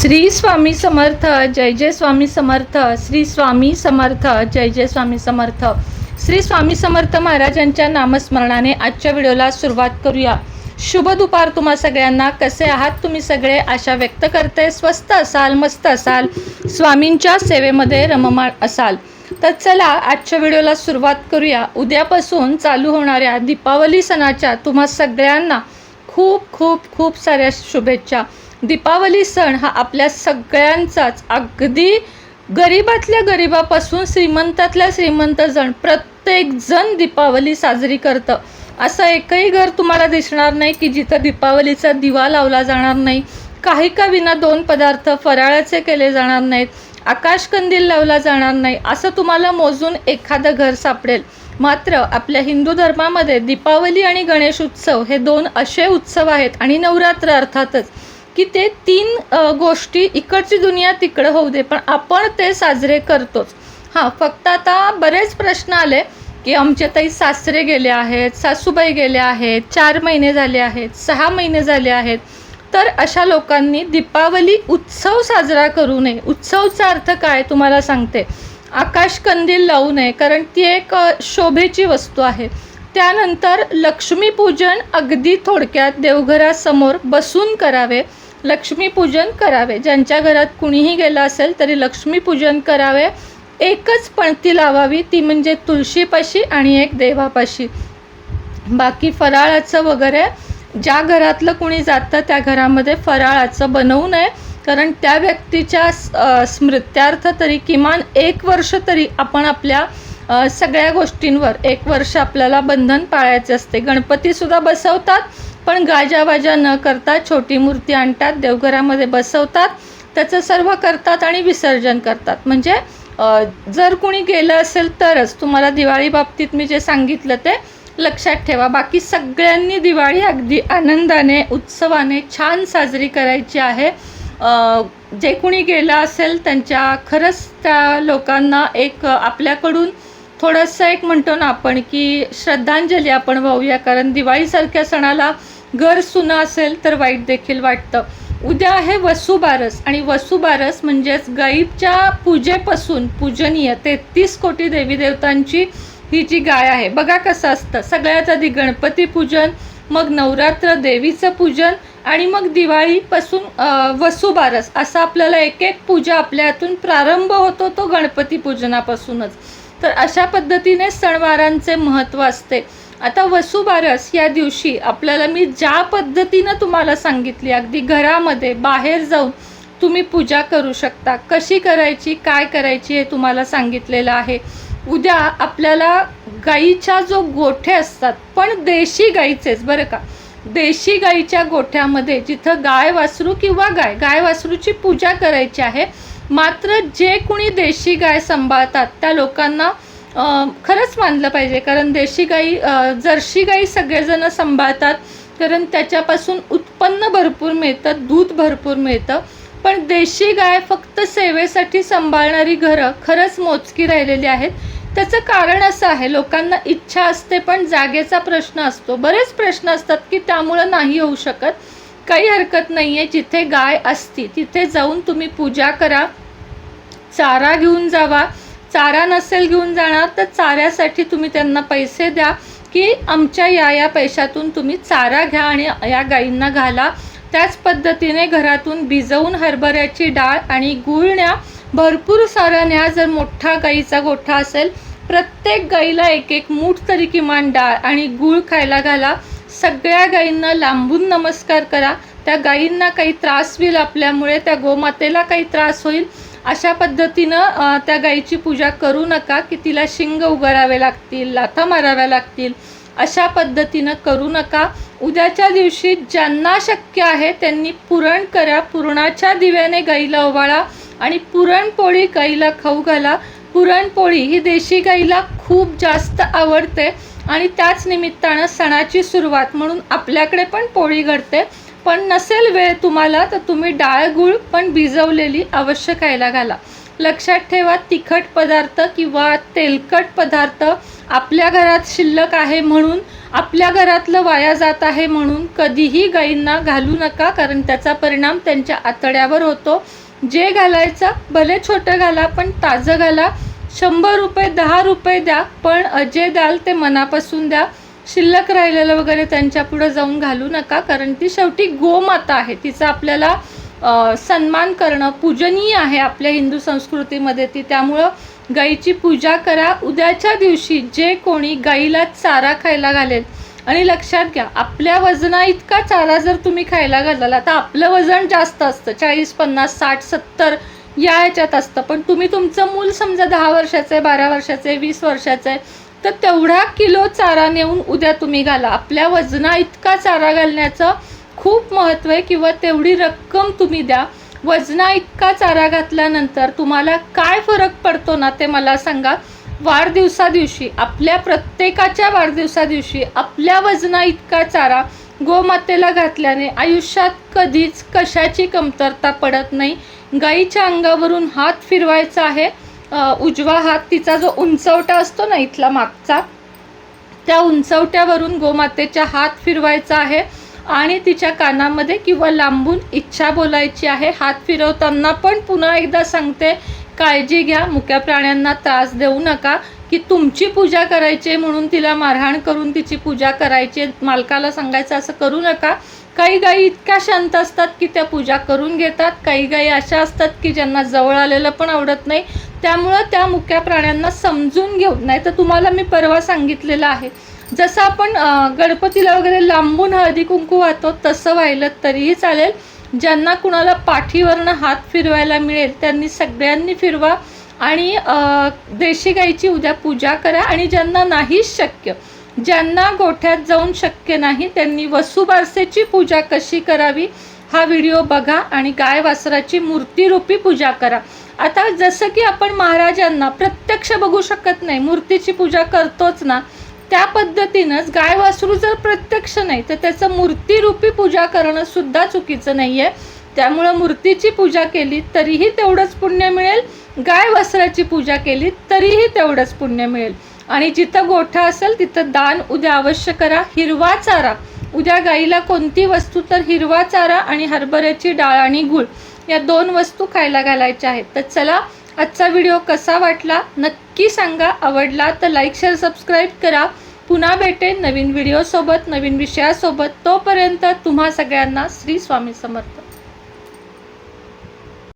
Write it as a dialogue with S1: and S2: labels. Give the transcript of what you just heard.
S1: श्री स्वामी समर्थ जय जय स्वामी समर्थ श्री स्वामी समर्थ जय जय स्वामी समर्थ. श्री स्वामी समर्थ महाराजांच्या नामस्मरणाने आजच्या व्हिडिओला सुरुवात करूया. शुभ दुपार तुम्हा सगळ्यांना. कसे आहात तुम्ही सगळे? आशा व्यक्त करते. स्वस्त असाल मस्त असाल. स्वामींच्या सेवेमध्ये रममाण असाल. तर चला आजच्या व्हिडिओला सुरुवात करूया. उद्यापासून चालू होणाऱ्या दीपावली सणाच्या तुम्हा सगळ्यांना खूप खूप खूप साऱ्या शुभेच्छा. दीपावली सण हा आपल्या सगळ्यांचाच. अगदी गरिबातल्या गरिबापासून श्रीमंतातल्या श्रीमंत जण प्रत्येक जण दीपावली साजरी करतं. असं एकही घर तुम्हाला दिसणार नाही की जिथं दीपावलीचा दिवा लावला जाणार नाही. काही का विना दोन पदार्थ फराळाचे केले जाणार नाहीत. आकाशकंदील लावला जाणार नाही. असं तुम्हाला मोजून एखादं घर सापडेल. मात्र आपल्या हिंदू धर्मामध्ये दीपावली आणि गणेश उत्सव हे दोन असे उत्सव आहेत आणि नवरात्र अर्थातच की ते तीन गोष्टी इकडची दुनिया तिकडं होऊ दे पण आपण ते साजरे करतोच. हां फक्त आता बरेच प्रश्न आले की आमचे ताई सासरे गेले आहेत सासूबाई गेल्या आहेत चार महिने झाले आहेत सहा महिने झाले आहेत. तर अशा लोकांनी दीपावली उत्सव साजरा करू नये. उत्सवचा अर्थ काय तुम्हाला सांगते. आकाश कंदील लावू नये कारण ती एक शोभेची वस्तू आहे. त्यानंतर लक्ष्मीपूजन अगदी थोडक्यात देवघरासमोर बसून करावे. लक्ष्मीपूजन करावे. ज्यांच्या घरात कुणीही गेलं असेल तरी लक्ष्मीपूजन करावे. एकच पणती लावावी ती म्हणजे तुळशीपाशी आणि एक देवापाशी. बाकी फराळाचं वगैरे ज्या घरातलं कुणी जातं त्या घरामध्ये फराळाचं बनवू नये. कारण त्या व्यक्तीच्या स्मृत्यार्थ तरी किमान एक वर्ष तरी आपण आपल्या सगळ्या गोष्टींवर एक वर्ष आपल्याला बंधन पाळायचे असते. गणपतीसुद्धा बसवतात पण गाजावाजा न करता छोटी मूर्ती आणतात देवघरामध्ये बसवतात त्याचं सर्व करतात आणि विसर्जन करतात. म्हणजे जर कुणी गेलं असेल तरच. तुम्हाला दिवाळी बाबतीत मी जे सांगितलं ते लक्षात ठेवा. बाकी सगळ्यांनी दिवाळी अगदी आनंदाने उत्सवाने छान साजरी करायची आहे. जे कुणी गेलं असेल त्यांच्या खरंच त्या लोकांना एक आपल्याकडून थोडंसं एक म्हणतो ना आपण की श्रद्धांजली आपण वाहूया. कारण दिवाळीसारख्या सणाला घर सुनं असेल तर वाईट देखील वाटतं. उद्या आहे वसुबारस आणि वसुबारस म्हणजेच गाईच्या पूजेपासून पूजनीय तेहतीस कोटी देवी देवतांची ही जी गाय आहे. बघा कसं असतं. सगळ्यात आधी गणपती पूजन मग नवरात्र देवीचं पूजन आणि मग दिवाळीपासून वसुबारस असा आपल्याला एक एक पूजा आपल्या हातून प्रारंभ होतो तो गणपती पूजनापासूनच. तर अशा पद्धतीने सणवारांचे महत्त्व असते. आता वसुबारस या दिवशी आपल्याला मी ज्या पद्धतीनं तुम्हाला सांगितली अगदी घरामध्ये बाहेर जाऊन तुम्ही पूजा करू शकता. कशी करायची काय करायची हे तुम्हाला सांगितलेलं आहे. उद्या आपल्याला गाईच्या जो गोठे असतात पण देशी गाईचेच बरं का? देशी गाईच्या गोठ्यामध्ये जिथं गाय वासरू किंवा गाय गाय वासरूची पूजा करायची आहे मात्र जे कुणी देशी गाय सांभाळतात त्या लोकांना खरंच मानलं पाहिजे. कारण देशी गाई जर्सी जर्शी गाई सगळेजण सांभाळतात कारण त्याच्यापासून उत्पन्न भरपूर मिळतं दूध भरपूर मिळतं. पण देशी गाय फक्त सेवेसाठी सांभाळणारी घरं खरंच मोजकी राहिलेली आहेत. त्याचं कारण असं आहे लोकांना इच्छा असते पण जागेचा प्रश्न असतो. बरेच प्रश्न असतात की त्यामुळं नाही होऊ शकत. काही हरकत नाही आहे जिथे गाय असती तिथे जाऊन तुम्ही पूजा करा. चारा घेऊन जावा. चारा नसेल घेऊन जाणार तर चाऱ्यासाठी तुम्ही त्यांना पैसे द्या की आमच्या या या पैशातून तुम्ही चारा घ्या आणि या गायींना घाला. त्याच पद्धतीने घरातून भिजवून हरभऱ्याची डाळ आणि गुळण्या भरपूर साऱ्या न्या जर मोठा गाईचा गोठा असेल प्रत्येक गाईला एक एक मूठ तरी किमान डाळ आणि गूळ खायला घाला. सगळ्या गाईंना लांबून नमस्कार करा. त्या गाईंना काही त्रास होईल आपल्यामुळे त्या गोमातेला काही त्रास होईल. अशा पद्धतीनं त्या गाईची पूजा करू नका की तिला शिंग उगारावे लागतील लाथा माराव्या लागतील. अशा पद्धतीनं करू नका. उद्याच्या दिवशी ज्यांना शक्य आहे त्यांनी पुरण करा पुरणाच्या दिव्याने गाईला ओवाळा. आणि पुरणपोळी गाईला खाऊ घाला. पुरणपोळी ही देशी गाईला खूप जास्त आवडते आणि त्याच निमित्तानं सणाची सुरुवात म्हणून आपल्याकडे पण पोळी घडते. पण नसेल वेळ तुम्हाला तर तुम्ही डाळ गूळ पण भिजवलेली अवश्य खायला घाला. लक्षात ठेवा तिखट पदार्थ किंवा तेलकट पदार्थ आपल्या घरात शिल्लक आहे म्हणून आपल्या घरातलं वाया जात आहे म्हणून कधीही गाईंना घालू नका कारण त्याचा परिणाम त्यांच्या आतड्यावर होतो. जे घालायचं भले छोटं घाला पण ताजं घाला. शंभर रुपये दहा रुपये द्या पण जे द्याल ते मनापासून द्या. शिल्लक राहिलेलं वगैरे त्यांच्यापुढं जाऊन घालू नका कारण ती शेवटी गोमाता आहे. तिचा आपल्याला सन्मान करणं पूजनीय आहे आपल्या हिंदू संस्कृतीमध्ये ती. त्यामुळं गाईची पूजा करा. उद्याच्या दिवशी जे कोणी गाईला चारा खायला घालेल आणि लक्षात घ्या आपल्या वजना इतका चारा जर तुम्ही खायला घालाल आता आपलं वजन जास्त असतं चाळीस पन्नास साठ सत्तर या ह्याच्यात असतं. पण तुम्ही तुमचं मूल समजा दहा वर्षाचं आहे बारा वर्षाचं आहे वीस वर्षाचं आहे तर तेवढा किलो चारा नेऊन उद्या तुम्ही घाला. आपल्या वजना इतका चारा घालण्याचं खूप महत्त्व आहे किंवा तेवढी रक्कम तुम्ही द्या. वजना इतका चारा घातल्यानंतर तुम्हाला काय फरक पडतो ना ते मला सांगा. वाढदिवसादिवशी आपल्या प्रत्येकाच्या वाढदिवसादिवशी आपल्या वजना इतका चारा गोमातेला घातल्याने आयुष्यात कधीच कशाची कमतरता पडत नाही. गाईच्या अंगावरून हात फिरवायचा आहे. उजवा हात तिचा जो उंचवटा असतो ना इथला मागचा त्या उंचवट्यावरून गोमातेच्या हात फिरवायचा आहे आणि तिच्या कानामध्ये किंवा लांबून इच्छा बोलायची आहे. हात फिरवताना पण पुन्हा एकदा सांगते काळजी घ्या मुक्या प्राण्यांना त्रास देऊ नका की तुमची पूजा करायची आहे म्हणून तिला मारहाण करून तिची पूजा करायची आहे. मालकाला सांगायचं असं करू नका. काही गाई इतक्या शांत असतात की त्या पूजा करून घेतात. काही गायी अशा असतात की ज्यांना जवळ आलेलं पण आवडत नाही. त्यामुळं त्या मुक्या प्राण्यांना समजून घेऊ. नाही तर तुम्हाला मी परवा सांगितलेलं आहे. जसं आपण गणपतीला वगैरे लांबून हळदी कुंकू वाहतो तसं व्हायलं तरीही चालेल. ज्यांना कुणाला पाठीवरनं हात फिरवायला मिळेल त्यांनी सगळ्यांनी फिरवा आणि देशी गाईची उद्या पूजा करा आणि ज्यांना नाही शक्य ज्यांना गोठ्यात जाऊन शक्य नाही त्यांनी वसुबारसेची पूजा कशी करावी हा व्हिडिओ बघा आणि गाय वासराची मूर्तीरूपी पूजा करा. आता जसं की आपण महाराजांना प्रत्यक्ष बघू शकत नाही मूर्तीची पूजा करतोच ना त्या पद्धतीनंच गाय वासरू जर प्रत्यक्ष नाही तर त्याचं मूर्तीरूपी पूजा करणं सुद्धा चुकीचं नाही आहे त्यामुळं मूर्तीची पूजा केली तरीही तेवढंच पुण्य मिळेल. गाय वासराची पूजा केली तरीही तेवढंच पुण्य मिळेल. आणि जिथं गोठा असेल तिथं दान उद्या अवश्य करा हिरवा चारा. उद्या गाईला कोणती वस्तू तर हिरवा चारा आणि हरभऱ्याची डाळ आणि गूळ या दोन वस्तू खायला घालायच्या आहेत. तर चला आजचा व्हिडिओ कसा वाटला नक्की सांगा. आवडला तर लाईक शेअर सबस्क्राईब करा. पुन्हा भेटेन नवीन व्हिडिओसोबत नवीन विषयासोबत. तोपर्यंत तुम्हा सगळ्यांना श्री स्वामी समर्थ.